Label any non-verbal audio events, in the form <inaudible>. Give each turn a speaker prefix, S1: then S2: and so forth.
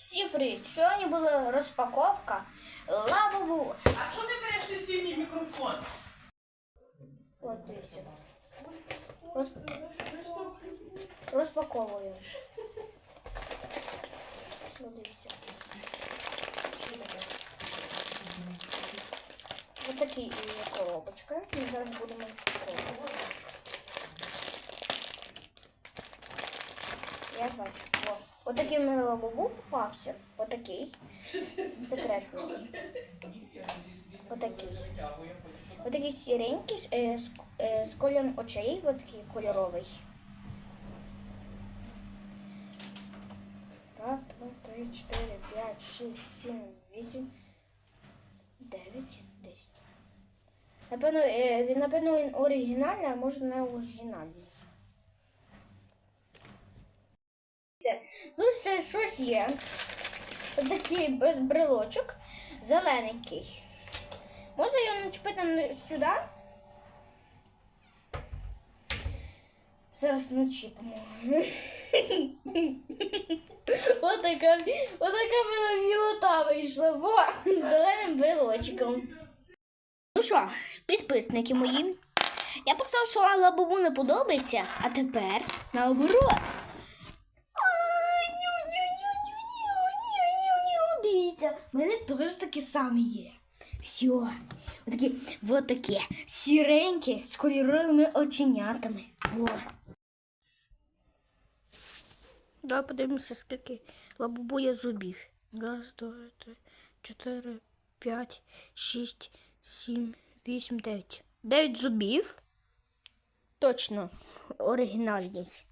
S1: Всім привіт! Сьогодні була розпаковка лавову.
S2: А чого не береш ти свій мій мікрофон?
S1: От дивіться. Роз... Розпаковую. От дивіться. Ось такі є коробочка. Ми зараз будемо розпаковувати. Я бачу. О, Отакий мені лавову попався. Отакий. Секретний. Отакий. Отакий сіренький е, з, е, з кольором очей, отакий кольоровий. Раз, два, три, чотири, п'ять, шість, сім, вісім, дев'ять, десять. Напевно, е, він, напевно, він оригінальний, а може не оригінальний. Це, Тут ще щось є. Отакий без брелочок, зелененький. Можна його начепити сюди? Зараз начіпимо. <laughs> Отака, мене мілота вийшла. Во, зеленим брелочком. Ну що, підписники мої. Я писав, що лабубу не подобається, а тепер наоборот. В мене теж такі самі є. Все. Отакі, вот такі сіренькі з кольоровими оченятами. Во. Давай подивимося, скільки лабубує зубів. Раз, два, три, чотири, п'ять, шість, сім, вісім, дев'ять. Дев'ять зубів. Точно оригінальний.